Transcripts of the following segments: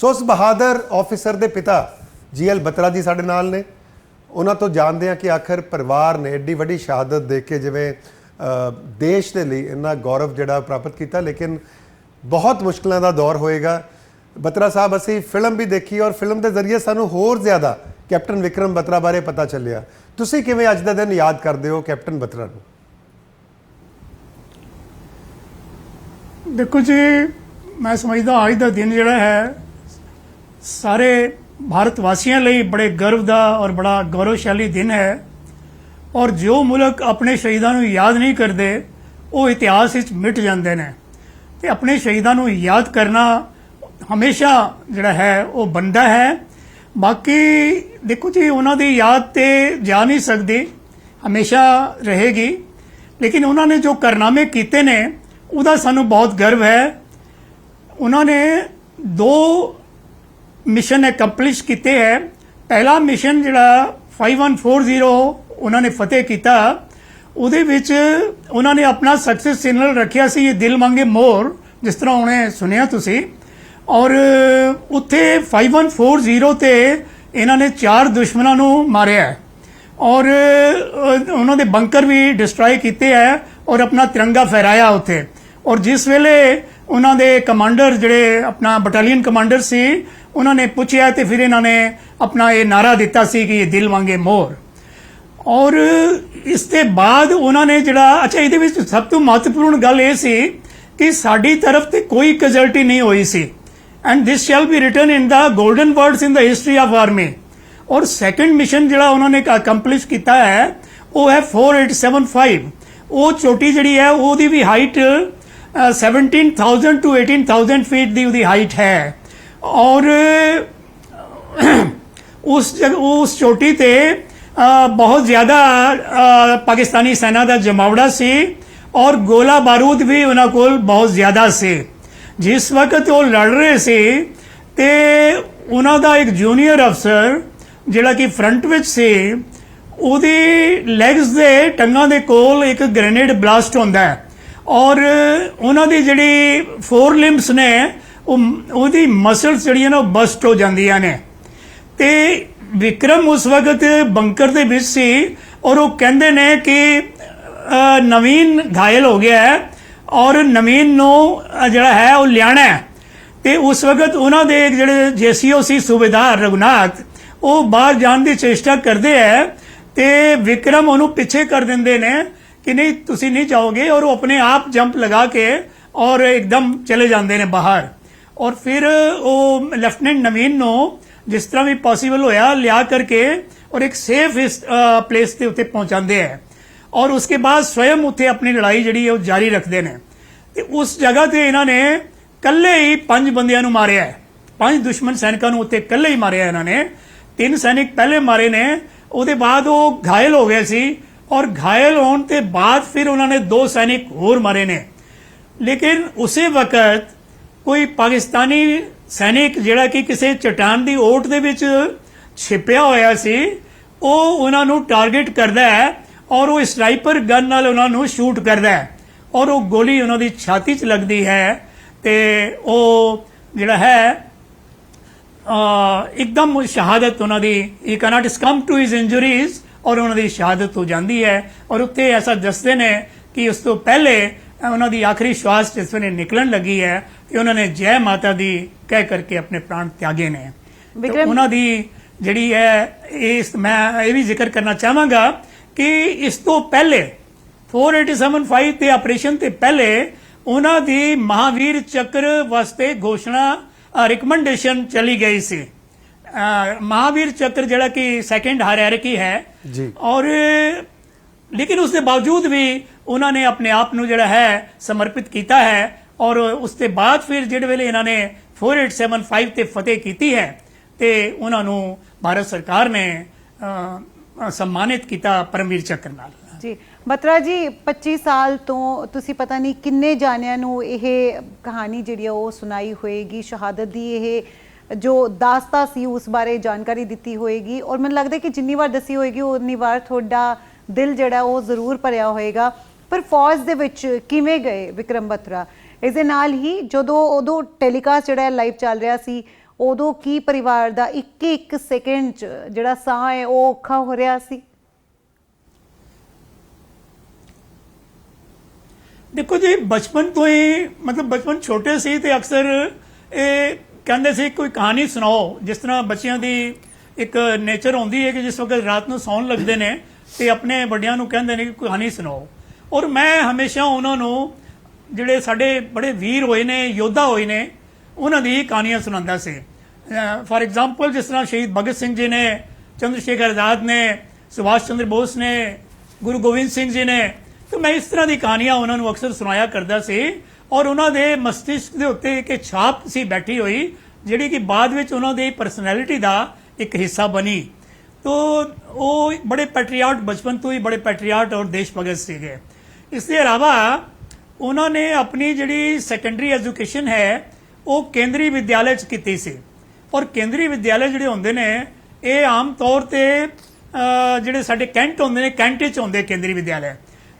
ਸੋ ਉਸ ਬਹਾਦਰ ਆਫੀਸਰ ਦੇ ਪਿਤਾ ਜੀਐਲ ਬਤਰਾ ਜੀ ਸਾਡੇ ਨਾਲ ਨੇ। ਉਹਨਾਂ ਤੋਂ ਜਾਣਦੇ ਆ ਕਿ ਆਖਰ ਪਰਿਵਾਰ ਨੇ ਐਡੀ ਵੱਡੀ ਸ਼ਹਾਦਤ ਦੇ ਕੇ ਜਿਵੇਂ ਦੇਸ਼ ਦੇ ਲਈ ਇੰਨਾ ਗੌਰਵ ਜਿਹੜਾ ਪ੍ਰਾਪਤ ਕੀਤਾ, ਲੇਕਿਨ ਬਹੁਤ ਮੁਸ਼ਕਲਾਂ ਦਾ ਦੌਰ ਹੋਏਗਾ। ਬਤਰਾ ਸਾਹਿਬ, ਅਸੀਂ ਫਿਲਮ ਵੀ ਦੇਖੀ ਔਰ ਫਿਲਮ ਦੇ ਜ਼ਰੀਏ ਸਾਨੂੰ ਹੋਰ ਜ਼ਿਆਦਾ ਕੈਪਟਨ ਵਿਕਰਮ ਬਤਰਾ ਬਾਰੇ ਪਤਾ ਚੱਲਿਆ। ਤੁਸੀਂ ਕਿਵੇਂ ਅੱਜ ਦਾ ਦਿਨ ਯਾਦ ਕਰਦੇ ਹੋ ਕੈਪਟਨ ਬਤਰਾ ਨੂੰ? ਦੇਖੋ ਜੀ, ਮੈਂ ਸਮਝਦਾ ਅੱਜ ਦਾ ਦਿਨ ਜਿਹੜਾ ਹੈ ਸਾਰੇ ਭਾਰਤ ਵਾਸੀਆਂ ਲਈ ਬੜੇ ਗਰਵ ਦਾ ਔਰ ਬੜਾ ਗੌਰਵਸ਼ਾਲੀ ਦਿਨ ਹੈ। ਔਰ ਜੋ ਮੁਲਕ ਆਪਣੇ ਸ਼ਹੀਦਾਂ ਨੂੰ ਯਾਦ ਨਹੀਂ ਕਰਦੇ, ਉਹ ਇਤਿਹਾਸ ਵਿੱਚ ਮਿਟ ਜਾਂਦੇ ਨੇ। ਤੇ ਆਪਣੇ ਸ਼ਹੀਦਾਂ ਨੂੰ ਯਾਦ ਕਰਨਾ ਹਮੇਸ਼ਾ ਜਿਹੜਾ ਹੈ, ਉਹ ਬੰਦਾ ਹੈ। ਬਾਕੀ ਦੇਖੋ ਜੀ, ਉਹਨਾਂ ਦੀ ਯਾਦ ਤੇ ਜਾ ਨਹੀਂ ਸਕਦੀ, ਹਮੇਸ਼ਾ ਰਹੇਗੀ। ਲੇਕਿਨ ਉਹਨਾਂ ਨੇ ਜੋ ਕਾਰਨਾਮੇ ਕੀਤੇ ਨੇ, ਉਹਦਾ ਸਾਨੂੰ ਬਹੁਤ ਗਰਵ ਹੈ। ਉਹਨਾਂ ਨੇ ਦੋ ਮਿਸ਼ਨ ਅਕੰਪਲਿਸ਼ ਕੀਤੇ ਹੈ। ਪਹਿਲਾ ਮਿਸ਼ਨ ਜਿਹੜਾ 5140 ਉਹਨਾਂ ਨੇ ਫਤਿਹ ਕੀਤਾ। ਉਹਦੇ ਵਿੱਚ ਉਹਨਾਂ ਨੇ ਆਪਣਾ ਸਕਸੈਸ ਸਿਗਨਲ ਰੱਖਿਆ ਸੀ, ਇਹ ਦਿਲ ਮੰਗੇ ਮੋਰ, ਜਿਸ ਤਰ੍ਹਾਂ ਉਹਨੇ ਸੁਣਿਆ ਤੁਸੀਂ। ਔਰ ਉੱਥੇ 5140 ਤੇ ਇਹਨਾਂ ਨੇ ਚਾਰ ਦੁਸ਼ਮਣਾਂ ਨੂੰ ਮਾਰਿਆ ਔਰ ਉਹਨਾਂ ਦੇ ਬੰਕਰ ਵੀ ਡਿਸਟਰੋਏ ਕੀਤੇ ਹੈ ਔਰ ਆਪਣਾ ਤਿਰੰਗਾ ਫਹਿਰਾਇਆ ਉੱਥੇ। ਔਰ ਜਿਸ ਵੇਲੇ ਉਹਨਾਂ ਦੇ ਕਮਾਂਡਰ ਜਿਹੜੇ ਆਪਣਾ ਬਟਾਲੀਅਨ ਕਮਾਂਡਰ ਸੀ ਉਹਨਾਂ ਨੇ ਪੁੱਛਿਆ ਤੇ ਫਿਰ ਇਹਨਾਂ ਨੇ ਆਪਣਾ ਇਹ ਨਾਰਾ ਦਿੱਤਾ ਸੀ ਕਿ ਇਹ ਦਿਲ ਮੰਗੇ ਮੋਰ। ਔਰ ਇਸ ਦੇ ਬਾਅਦ ਉਹਨਾਂ ਨੇ ਜਿਹੜਾ, ਅੱਛਾ, ਇਹਦੇ ਵਿੱਚ ਸਭ ਤੋਂ ਮਹੱਤਵਪੂਰਨ ਗੱਲ ਇਹ ਸੀ ਕਿ ਸਾਡੀ ਤਰਫ ਤੇ ਕੋਈ ਕੈਜੁਅਲਟੀ ਨਹੀਂ ਹੋਈ ਸੀ। And this shall be written in the golden words in the history of army ਔਰ ਸੈਕੰਡ ਮਿਸ਼ਨ ਜਿਹੜਾ ਉਹਨਾਂ ਨੇ ਅਕੰਪਲਿਸ਼ ਕੀਤਾ ਹੈ, ਉਹ ਹੈ 4875 ਉਹ ਚੋਟੀ ਜਿਹੜੀ ਹੈ, ਉਹਦੀ ਵੀ ਹਾਈਟ 17000 ਟੂ 18000 ਫੀਟ ਦੀ ਉਹਦੀ ਹਾਈਟ ਹੈ। ਔਰ, ਉਸ ਜਗ- ਉਸ ਚੋਟੀ ਤੇ ਬਹੁਤ ਜ਼ਿਆਦਾ ਪਾਕਿਸਤਾਨੀ ਸੈਨਾ ਦਾ ਜਮਾਵੜਾ ਸੀ ਔਰ ਗੋਲਾ ਬਾਰੂਦ ਵੀ ਉਹਨਾਂ ਕੋਲ ਬਹੁਤ ਜ਼ਿਆਦਾ ਸੀ। ਜਿਸ ਵਕਤ ਉਹ ਲੜ ਰਹੇ ਸੀ ਤੇ ਉਹਨਾਂ ਦਾ ਇੱਕ ਜੂਨੀਅਰ ਅਫਸਰ ਜਿਹੜਾ ਕਿ ਫਰੰਟ ਵਿੱਚ ਸੀ, ਉਹਦੀ ਲੈਗਸ ਦੇ ਟੰਗਾਂ ਦੇ ਕੋਲ ਇੱਕ ਗ੍ਰੇਨੇਡ ਬਲਾਸਟ ਹੁੰਦਾ ਹੈ ਔਰ ਉਹਨਾਂ ਦੀ ਜਿਹੜੀ ਫੋਰ ਲਿੰਬਸ ਨੇ ਉਹ ਉਹਦੀ ਮਸਲਸ ਜਿਹੜੀਆਂ ਨੇ ਉਹ ਬਸਟ ਹੋ ਜਾਂਦੀਆਂ ਨੇ। ਤੇ ਵਿਕਰਮ ਉਸ ਵਕਤ ਬੰਕਰ ਦੇ ਵਿੱਚ ਸੀ ਔਰ ਉਹ ਕਹਿੰਦੇ ਨੇ ਕਿ ਨਵੀਨ ਘਾਇਲ ਹੋ ਗਿਆ ਹੈ ਔਰ ਨਵੀਨ ਨੂੰ ਜਿਹੜਾ ਹੈ ਉਹ ਲਿਆਣਾ ਹੈ। ਤੇ ਉਸ ਵਕਤ ਉਹਨਾਂ ਦੇ ਜਿਹੜੇ ਜੀਸੀਓ ਸੀ ਸੂਬੇਦਾਰ ਰਘੁਨਾਥ, ਉਹ ਬਾਹਰ ਜਾਣ ਦੀ ਚੇਸ਼ਟਾ ਕਰਦੇ ਹੈ ਤੇ ਵਿਕਰਮ ਉਹਨੂੰ ਪਿੱਛੇ ਕਰ ਦਿੰਦੇ ਨੇ ਕਿ ਨਹੀਂ, ਤੁਸੀਂ ਨਹੀਂ ਜਾਓਗੇ ਔਰ ਉਹ ਆਪਣੇ ਆਪ ਜੰਪ ਲਗਾ ਕੇ ਔਰ ਇੱਕਦਮ ਚਲੇ ਜਾਂਦੇ ਨੇ ਬਾਹਰ। ਔਰ ਫਿਰ ਉਹ ਲੈਫਟੀਨੈਂਟ ਨਵੀਨ ਨੂੰ ਜਿਸ ਤਰ੍ਹਾਂ ਵੀ ਪੋਸੀਬਲ ਹੋਇਆ ਲਿਆ ਕਰਕੇ ਔਰ ਇੱਕ ਸੇਫ ਪਲੇਸ ਤੇ ਉੱਤੇ ਪਹੁੰਚਾਉਂਦੇ ਹੈ ਔਰ ਉਸਕੇ ਬਾਅਦ ਸਵਯੰ ਉੱਥੇ ਆਪਣੀ ਲੜਾਈ ਜਿਹੜੀ ਹੈ ਉਹ ਜਾਰੀ ਰੱਖਦੇ ਨੇ ਤੇ ਉਸ ਜਗ੍ਹਾ ਤੇ ਇਹਨਾਂ ਨੇ ਕੱਲੇ ਹੀ ਪੰਜ ਬੰਦਿਆਂ ਨੂੰ ਮਾਰਿਆ ਹੈ ਪੰਜ ਦੁਸ਼ਮਣ ਸੈਨਿਕਾਂ ਨੂੰ ਉੱਤੇ ਕੱਲੇ ਹੀ ਮਾਰਿਆ ਇਹਨਾਂ ਨੇ ਤਿੰਨ ਸੈਨਿਕ ਪਹਿਲੇ ਮਾਰੇ ਨੇ ਉਹਦੇ ਬਾਅਦ ਉਹ ਘਾਇਲ ਹੋ ਗਏ ਸੀ ਔਰ ਘਾਇਲ ਹੋਣ ਤੇ ਬਾਅਦ ਫਿਰ ਉਹਨਾਂ ਨੇ ਦੋ ਸੈਨਿਕ ਹੋਰ ਮਾਰੇ ਨੇ ਲੇਕਿਨ ਉਸੇ ਵਕਤ ਕੋਈ ਪਾਕਿਸਤਾਨੀ ਸੈਨਿਕ ਜਿਹੜਾ ਕਿ ਕਿਸੇ ਚਟਾਨ ਦੀ ਓਟ ਦੇ ਵਿੱਚ ਛਿਪਿਆ ਹੋਇਆ ਸੀ, ਉਹ ਉਹਨਾਂ ਨੂੰ ਟਾਰਗੇਟ ਕਰਦਾ ਹੈ ਔਰ ਉਹ ਸਨਾਈਪਰ ਗਨ ਨਾਲ ਉਹਨਾਂ ਨੂੰ ਸ਼ੂਟ ਕਰਦਾ ਹੈ ਔਰ ਉਹ ਗੋਲੀ ਉਹਨਾਂ ਦੀ ਛਾਤੀ 'ਚ ਲੱਗਦੀ ਹੈ ਤੇ ਉਹ ਜਿਹੜਾ ਹੈ ਇੱਕਦਮ ਸ਼ਹਾਦਤ ਉਹਨਾਂ ਦੀ ਹੀ can't succumb to his injuries ਔਰ ਉਹਨਾਂ ਦੀ ਸ਼ਹਾਦਤ ਹੋ ਜਾਂਦੀ ਹੈ ਔਰ ਉੱਥੇ ਐਸਾ ਦੱਸਦੇ ਨੇ ਕਿ ਉਸ ਤੋਂ ਪਹਿਲੇ ਉਹਨਾਂ ਦੀ ਆਖਰੀ ਸ਼ਵਾਸ ਜਿਸ ਵੇਲੇ ਨਿਕਲਣ ਲੱਗੀ ਹੈ ਕਿ ਉਹਨਾਂ ਨੇ ਜੈ ਮਾਤਾ ਦੀ ਕਹਿ ਕਰਕੇ ਆਪਣੇ ਪ੍ਰਾਣ ਤਿਆਗੇ ਨੇ ਤੇ ਉਹਨਾਂ ਦੀ ਜਿਹੜੀ ਹੈ ਇਸ ਮੈਂ ਇਹ ਵੀ ਜ਼ਿਕਰ ਕਰਨਾ ਚਾਹਾਂਗਾ ਕਿ ਇਸ ਤੋਂ ਪਹਿਲੇ 4875 ਤੇ ਆਪਰੇਸ਼ਨ ਤੇ ਪਹਿਲੇ ਉਹਨਾਂ ਦੀ ਮਹਾਵੀਰ ਚੱਕਰ ਵਾਸਤੇ ਘੋਸ਼ਣਾ ਰਿਕਮੈਂਡੇਸ਼ਨ ਚਲੀ ਗਈ ਸੀ ਮਹਾਵੀਰ ਚੱਕਰ ਜਿਹੜਾ ਕਿ ਸੈਕੰਡ ਹਾਇਰਾਰਕੀ ਹੈ ਜੀ। ਔਰ ਲੇਕਿਨ ਉਸ ਦੇ ਬਾਵਜੂਦ ਵੀ ਉਹਨਾਂ ਨੇ ਆਪਣੇ ਆਪ ਨੂੰ ਜਿਹੜਾ ਹੈ ਸਮਰਪਿਤ ਕੀਤਾ ਹੈ ਔਰ ਉਸ ਦੇ ਬਾਅਦ ਫਿਰ ਜਿਹੜੇ ਵੇਲੇ ਇਹਨਾਂ ਨੇ 4875 ਤੇ ਫਤਿਹ ਕੀਤੀ ਹੈ ਤੇ ਉਹਨਾਂ ਨੂੰ ਭਾਰਤ ਸਰਕਾਰ ਨੇ ਸਨਮਾਨਿਤ ਕੀਤਾ ਪਰਮਵੀਰ ਚੱਕਰ ਨਾਲ। ਜੀ, ਬਤਰਾ ਜੀ 25 ਸਾਲ ਤੋਂ ਤੁਸੀਂ ਪਤਾ ਨਹੀਂ ਕਿੰਨੇ ਜਾਣਿਆਂ ਨੂੰ ਇਹ ਕਹਾਣੀ ਜਿਹੜੀ ਆ ਉਹ ਸੁਣਾਈ ਹੋਏਗੀ, ਸ਼ਹਾਦਤ ਦੀ ਇਹ ਜੋ ਦਾਸਤਾ ਸੀ ਉਸ ਬਾਰੇ ਜਾਣਕਾਰੀ ਦਿੱਤੀ ਹੋਏਗੀ ਔਰ ਮੈਨੂੰ ਲੱਗਦਾ ਕਿ ਜਿੰਨੀ ਵਾਰ ਦੱਸੀ ਹੋਏਗੀ, ਉਨੀ ਵਾਰ ਤੁਹਾਡਾ ਦਿਲ ਜਿਹੜਾ ਉਹ ਜ਼ਰੂਰ ਭਰਿਆ ਹੋਏਗਾ। ਪਰ ਫੌਜ ਦੇ ਵਿੱਚ ਕਿਵੇਂ ਗਏ ਵਿਕਰਮ ਬਤਰਾ ਇਸ ਦੇ ਨਾਲ ਹੀ ਜਦੋਂ ਉਦੋਂ ਟੈਲੀਕਾਸਟ ਜਿਹੜਾ ਲਾਈਵ ਚੱਲ ਰਿਹਾ ਸੀ, ਉਦੋਂ ਕੀ ਪਰਿਵਾਰ ਦਾ ਇੱਕ ਇੱਕ ਸੈਕਿੰਡ ਚ ਜਿਹੜਾ ਸਾਹ ਹੈ ਉਹ ਔਖਾ ਹੋ ਰਿਹਾ ਸੀ? ਦੇਖੋ ਜੀ, ਬਚਪਨ ਤੋਂ ਹੀ, ਮਤਲਬ ਬਚਪਨ ਛੋਟੇ ਸੀ ਤੇ ਅਕਸਰ ਇਹ ਕਹਿੰਦੇ ਸੀ, ਕੋਈ ਕਹਾਣੀ ਸੁਣਾਓ। ਜਿਸ ਤਰ੍ਹਾਂ ਬੱਚਿਆਂ ਦੀ ਇੱਕ ਨੇਚਰ ਹੁੰਦੀ ਹੈ ਕਿ ਜਿਸ ਵਕਤ ਰਾਤ ਨੂੰ ਸੌਣ ਲੱਗਦੇ ਨੇ ਤੇ ਆਪਣੇ ਵੱਡਿਆਂ ਨੂੰ ਕਹਿੰਦੇ ਨੇ ਕਿ ਕਹਾਣੀ ਸੁਣਾਓ। ਔਰ ਮੈਂ ਹਮੇਸ਼ਾ ਉਹਨਾਂ ਨੂੰ ਜਿਹੜੇ ਸਾਡੇ ਬੜੇ ਵੀਰ ਹੋਏ ਨੇ, ਯੋਧਾ ਹੋਏ ਨੇ, ਉਹਨਾਂ ਦੀ ਕਹਾਣੀਆਂ ਸੁਣਾਉਂਦਾ ਸੀ। ਫਾਰ ਐਗਜ਼ਾਮਪਲ ਜਿਸ ਤਰ੍ਹਾਂ ਸ਼ਹੀਦ ਭਗਤ ਸਿੰਘ ਜੀ ਨੇ ਚੰਦਰ ਸ਼ੇਖਰ ਆਜ਼ਾਦ ਨੇ, ਸੁਭਾਸ਼ ਚੰਦਰ ਬੋਸ ਨੇ, ਗੁਰੂ ਗੋਬਿੰਦ ਸਿੰਘ ਜੀ ਨੇ, ਤੇ ਮੈਂ ਇਸ ਤਰ੍ਹਾਂ ਦੀ ਕਹਾਣੀਆਂ ਉਹਨਾਂ ਨੂੰ ਅਕਸਰ ਸੁਣਾਇਆ ਕਰਦਾ ਸੀ। ਔਰ ਉਹਨਾਂ ਦੇ ਮਸਤਿਸ਼ਕ ਦੇ ਉੱਤੇ ਇੱਕ ਛਾਪ ਸੀ ਬੈਠੀ ਹੋਈ, ਜਿਹੜੀ ਕਿ ਬਾਅਦ ਵਿੱਚ ਉਹਨਾਂ ਦੀ ਪਰਸਨੈਲਿਟੀ ਦਾ ਇੱਕ ਹਿੱਸਾ ਬਣੀ। तो वो बड़े पैट्रियाट, बचपन ਤੋਂ ਹੀ ਬੜੇ ਪੈਟਰੀਆਟ ਔਰ ਦੇਸ਼ ਭਗਤ ਸੀਗੇ ਇਸ ਦੇ ਇਲਾਵਾ ਉਹਨਾਂ ਨੇ ਆਪਣੀ ਜਿਹੜੀ ਸੈਕੰਡਰੀ ਐਜੂਕੇਸ਼ਨ ਹੈ ਉਹ ਕੇਂਦਰੀ ਵਿਦਿਆਲਿਆ ਚ ਕੀਤੀ ਸੀ ਔਰ ਕੇਂਦਰੀ ਵਿਦਿਆਲਿਆ ਜਿਹੜੇ ਹੁੰਦੇ ਨੇ ਇਹ ਆਮ ਤੌਰ ਤੇ ਜਿਹੜੇ ਸਾਡੇ ਕੈਂਟ ਹੁੰਦੇ ਨੇ ਕੈਂਟ ਚ ਹੁੰਦੇ ਕੇਂਦਰੀ ਵਿਦਿਆਲਿਆ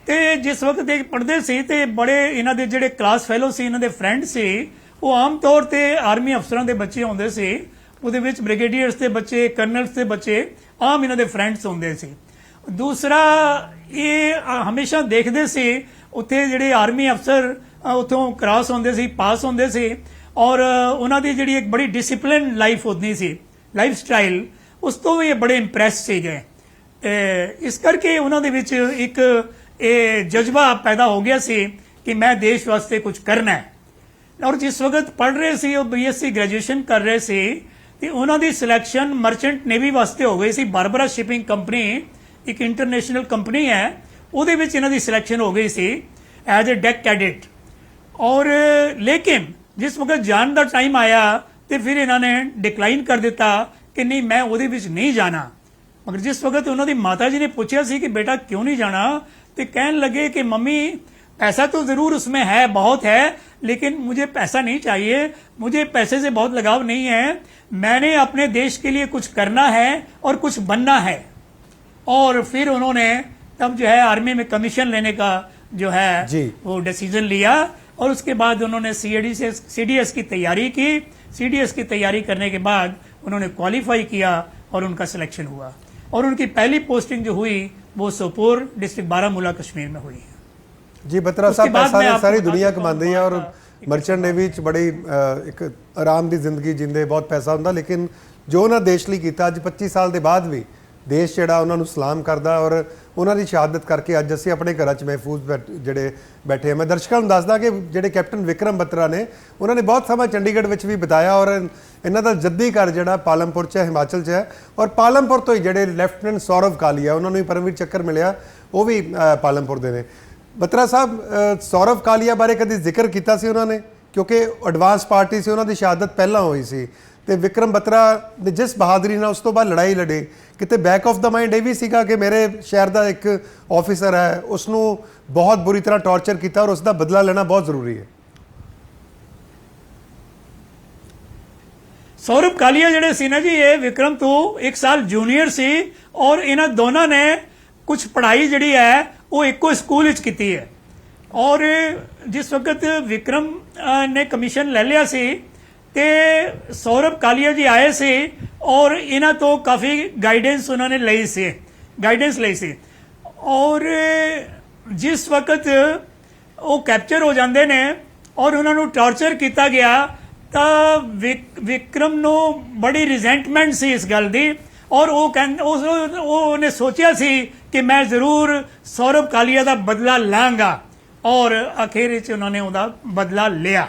ਤੇ ਜਿਸ ਵਕਤ ਇਹ ਪੜ੍ਹਦੇ ਸੀ ਤੇ ਬੜੇ ਇਹਨਾਂ ਦੇ ਜਿਹੜੇ ਕਲਾਸ ਫੈਲੋ ਸੀ ਇਹਨਾਂ ਦੇ ਫਰੈਂਡ ਸੀ ਉਹ ਆਮ ਤੌਰ ਤੇ ਆਰਮੀ ਅਫਸਰਾਂ ਦੇ ਬੱਚੇ ਹੁੰਦੇ ਸੀ ਉਹਦੇ ਵਿੱਚ ਬ੍ਰਿਗੇਡੀਅਰਸ ਦੇ ਬੱਚੇ ਕਰਨਲਸ ਦੇ ਬੱਚੇ ਆਮ ਇਹਨਾਂ ਦੇ ਫਰੈਂਡਸ ਹੁੰਦੇ ਸੀ। ਦੂਸਰਾ ਇਹ ਹਮੇਸ਼ਾ ਦੇਖਦੇ ਸੀ ਉੱਥੇ ਜਿਹੜੇ ਆਰਮੀ ਅਫਸਰ ਅ, ਉੱਥੋਂ ਕ੍ਰਾਸ ਹੁੰਦੇ ਸੀ ਪਾਸ ਹੁੰਦੇ ਸੀ ਔਰ ਉਹਨਾਂ ਦੀ ਜਿਹੜੀ ਇੱਕ ਬੜੀ ਡਿਸਪਲਿਨ ਲਾਈਫ ਹੁੰਦੀ ਸੀ ਲਾਈਫ ਸਟਾਈਲ ਉਸ ਤੋਂ ਵੀ ਇਹ ਬੜੇ ਇੰਪ੍ਰੈਸ ਸੀਗੇ। ਇਸ ਕਰਕੇ ਉਹਨਾਂ ਦੇ ਵਿੱਚ ਇੱਕ ਇਹ ਜਜ਼ਬਾ ਪੈਦਾ ਹੋ ਗਿਆ ਸੀ ਕਿ ਮੈਂ ਦੇਸ਼ ਵਾਸਤੇ ਕੁਝ ਕਰਨਾ ਹੈ। ਔਰ ਜਿਸ ਵਕਤ ਪੜ੍ਹ ਰਹੇ ਸੀ ਉਹ ਬੀਐਸਸੀ ਗ੍ਰੈਜੂਏਸ਼ਨ ਕਰ ਰਹੇ ਸੀ ਤੇ ਉਹਨਾਂ ਦੀ ਸਿਲੈਕਸ਼ਨ ਮਰਚੈਂਟ ਨੇਵੀ ਵਾਸਤੇ ਹੋ ਗਈ ਸੀ ਬਾਰਬਰਾ ਸ਼ਿਪਿੰਗ ਕੰਪਨੀ ਇੱਕ ਇੰਟਰਨੈਸ਼ਨਲ ਕੰਪਨੀ ਹੈ ਉਹਦੇ ਵਿੱਚ ਇਹਨਾਂ ਦੀ ਸਿਲੈਕਸ਼ਨ ਹੋ ਗਈ ਸੀ ਐਜ਼ ਅ ਡੈਕ ਕੈਡਿਟ ਔਰ ਲੇਕਿਨ ਜਿਸ ਵਕਤ ਜਾਣ ਦਾ ਟਾਈਮ ਆਇਆ ਤੇ ਫਿਰ ਇਹਨਾਂ ਨੇ ਡਿਕਲਾਈਨ ਕਰ ਦਿੱਤਾ ਕਿ ਨਹੀਂ ਮੈਂ ਉਹਦੇ ਵਿੱਚ ਨਹੀਂ ਜਾਣਾ ਮਗਰ ਜਿਸ ਵਕਤ ਉਹਨਾਂ ਦੀ ਮਾਤਾ ਜੀ ਨੇ ਪੁੱਛਿਆ ਸੀ ਕਿ ਬੇਟਾ क्यों नहीं जाना तो कहने लगे कि मम्मी पैसा तो जरूर उसमें है बहुत है लेकिन मुझे पैसा नहीं चाहिए मुझे पैसे से बहुत लगाव नहीं है। मैंने अपने देश के लिए कुछ करना है और कुछ बनना है। और फिर उन्होंने तब जो है आर्मी में कमीशन लेने का जो है जी। वो डिसीज़न लिया और उसके बाद उन्होंने सीडी से सीडीएस की तैयारी की। सीडीएस की तैयारी करने के बाद उन्होंने क्वालिफाई किया और उनका सिलेक्शन हुआ। और उनकी पहली पोस्टिंग जो हुई वो सोपोर डिस्ट्रिक्ट बारामूला कश्मीर में हुई। ਜੀ ਬਤਰਾ उसके ਸਾਹਿਬ बाद ਪੈਸਾ मैं ਨੇ आपको ਸਾਰੀ बता ਦੁਨੀਆ देता हूँ ਕਮਾਉਂਦੀ ਹੈ ਔਰ वहाँ का ਮਰਚੈਂਟ ਨੇਵੀ ਚ ਬੜੀ ਅ, ਇੱਕ ਆਰਾਮ ਦੀ ਜ਼ਿੰਦਗੀ ਜਿੰਦੇ ਬਹੁਤ ਪੈਸਾ ਹੁੰਦਾ ਲੇਕਿਨ ਜੋ ਉਹਨਾਂ ਦੇਸ਼ ਲਈ ਕੀਤਾ ਅੱਜ 25 ਸਾਲ ਦੇ ਬਾਅਦ ਵੀ ਦੇਸ਼ ਜਿਹੜਾ ਉਹਨਾਂ ਨੂੰ ਸਲਾਮ ਕਰਦਾ ਔਰ ਉਹਨਾਂ ਦੀ ਸ਼ਹਾਦਤ ਕਰਕੇ ਅੱਜ ਅਸੀਂ ਆਪਣੇ ਘਰਾਂ 'ਚ ਮਹਿਫੂਜ਼ ਬੈਠ- ਜਿਹੜੇ ਬੈਠੇ ਹਾਂ ਮੈਂ ਦਰਸ਼ਕਾਂ ਨੂੰ ਦੱਸਦਾ ਕਿ ਜਿਹੜੇ ਕੈਪਟਨ ਵਿਕਰਮ ਬੱਤਰਾ ਨੇ ਉਹਨਾਂ ਨੇ ਬਹੁਤ ਸਮਾਂ ਚੰਡੀਗੜ੍ਹ ਵਿੱਚ ਵੀ ਬਿਤਾਇਆ ਔਰ ਇਹਨਾਂ ਦਾ ਜੱਦੀ ਘਰ ਜਿਹੜਾ ਪਾਲਮਪੁਰ 'ਚ ਹੈ ਹਿਮਾਚਲ 'ਚ ਹੈ ਔਰ ਪਾਲਮਪੁਰ ਤੋਂ ਹੀ ਜਿਹੜੇ ਲੈਫਟੀਨੈਂਟ ਸੌਰਵ ਕਾਲੀਆ ਉਹਨਾਂ ਨੂੰ ਹੀ ਪਰਮਵੀਰ ਚੱਕਰ ਮਿਲਿਆ ਉਹ ਵੀ ਅ, ਪਾਲਮਪੁਰ ਦੇ ਨੇ ਬੱਤਰਾ ਸਾਹਿਬ ਸੌਰਵ ਕਾਲੀਆ ਬਾਰੇ ਕਦੀ ਜ਼ਿਕਰ ਕੀਤਾ ਸੀ ਉਹਨਾਂ ਨੇ? ਕਿਉਂਕਿ ਐਡਵਾਂਸ ਪਾਰਟੀ ਸੀ, ਉਹਨਾਂ ਦੀ ਸ਼ਹਾਦਤ ਪਹਿਲਾਂ ਹੋਈ ਸੀ। ਤੇ ਵਿਕਰਮ ਬੱਤਰਾ ਨੇ ਜਿਸ ਬਹਾਦਰੀ ਨਾਲ ਉਸ ਤੋਂ ਬਾਅਦ ਲੜਾਈ ਲੜੇ, ਕਿਤੇ ਬੈਕ ਆਫ ਦਾ ਮਾਈਂਡ ਇਹ ਵੀ ਸੀਗਾ ਕਿ ਮੇਰੇ ਸ਼ਹਿਰ ਦਾ ਇੱਕ ਆਫੀਸਰ ਹੈ ਉਸ ਨੂੰ ਬਹੁਤ ਬੁਰੀ ਤਰ੍ਹਾਂ ਟੌਰਚਰ ਕੀਤਾ ਔਰ ਉਸ ਦਾ ਬਦਲਾ ਲੈਣਾ ਬਹੁਤ ਜ਼ਰੂਰੀ ਹੈ। ਸੌਰਵ ਕਾਲੀਆ ਜਿਹੜੇ ਸੀ ਨਾ ਜੀ, ਇਹ ਵਿਕਰਮ ਤੋਂ ਇੱਕ ਸਾਲ ਜੂਨੀਅਰ ਸੀ ਔਰ ਇਹਨਾਂ ਦੋਨਾਂ ਨੇ ਕੁਝ ਪੜ੍ਹਾਈ ਜਿਹੜੀ ਹੈ ਉਹ ਇੱਕੋ ਸਕੂਲ ਵਿੱਚ ਕੀਤੀ ਹੈ। ਔਰ ਜਿਸ ਵਕਤ ਵਿਕਰਮ ਨੇ ਕਮਿਸ਼ਨ ਲੈ ਲਿਆ ਸੀ ਤੇ ਸੌਰਭ ਕਾਲੀਆ ਜੀ ਆਏ ਸੀ ਔਰ ਇਹਨਾਂ ਤੋਂ ਕਾਫੀ ਗਾਈਡੈਂਸ ਉਹਨਾਂ ਨੇ ਲਈ ਸੀ ਗਾਈਡੈਂਸ ਲਈ ਸੀ। ਔਰ ਜਿਸ ਵਕਤ ਉਹ ਕੈਪਚਰ ਹੋ ਜਾਂਦੇ ਨੇ ਔਰ ਉਹਨਾਂ ਨੂੰ ਟਾਰਚਰ ਕੀਤਾ ਗਿਆ, ਤਾਂ ਵਿਕ- ਵਿਕਰਮ ਨੂੰ ਬੜੀ ਰਿਜ਼ੈਂਟਮੈਂਟ ਸੀ ਇਸ ਗੱਲ ਦੀ ਔਰ ਉਹ ਕਹਿੰਦੇ ਉਹ ਉਹਨੇ ਸੋਚਿਆ ਸੀ ਕਿ ਮੈਂ ਜ਼ਰੂਰ ਸੌਰਵ ਕਾਲੀਆ ਦਾ ਬਦਲਾ ਲਾਂਗਾ। ਔਰ ਅਖੀਰ ਵਿੱਚ ਉਹਨਾਂ ਨੇ ਉਹਦਾ ਬਦਲਾ ਲਿਆ।